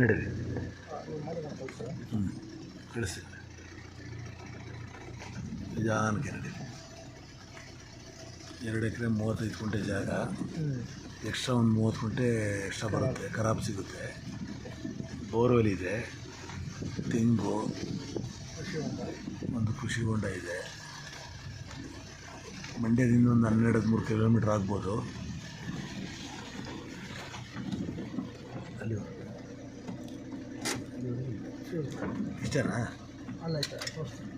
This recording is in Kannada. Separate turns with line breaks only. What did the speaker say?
ನಡೀರಿ. ಹ್ಞೂ ಕಳಿಸಿ. ನಿಧಾನಕ್ಕೆ ನಡೀರಿ. ಎರಡು ಎಕರೆ ಮೂವತ್ತೈದು ಕುಂಟೆ ಜಾಗ. ಎಕ್ಸ್ಟ್ರಾ ಒಂದು ಮೂವತ್ತು ಕುಂಟೆ ಎಕ್ಸ್ಟ್ರಾ ಬರುತ್ತೆ. ಖರಾಬ್ ಸಿಗುತ್ತೆ. ಬೋರ್ವೆಲ್ ಇದೆ. ತೆಂಗು. ಒಂದು ಕೃಷಿ ಹೊಂಡ ಇದೆ. ಮಂಡ್ಯದಿಂದ ಒಂದು ಹನ್ನೆರಡು ಹದಿಮೂರು ಕಿಲೋಮೀಟ್ರ್ ಆಗ್ಬೋದು ಅಲ್ಲಿ ಇಷ್ಟನಾ
ಅಲ್ಲ ಆಯ್ತಾ ತೋರಿಸ್ತೀನಿ.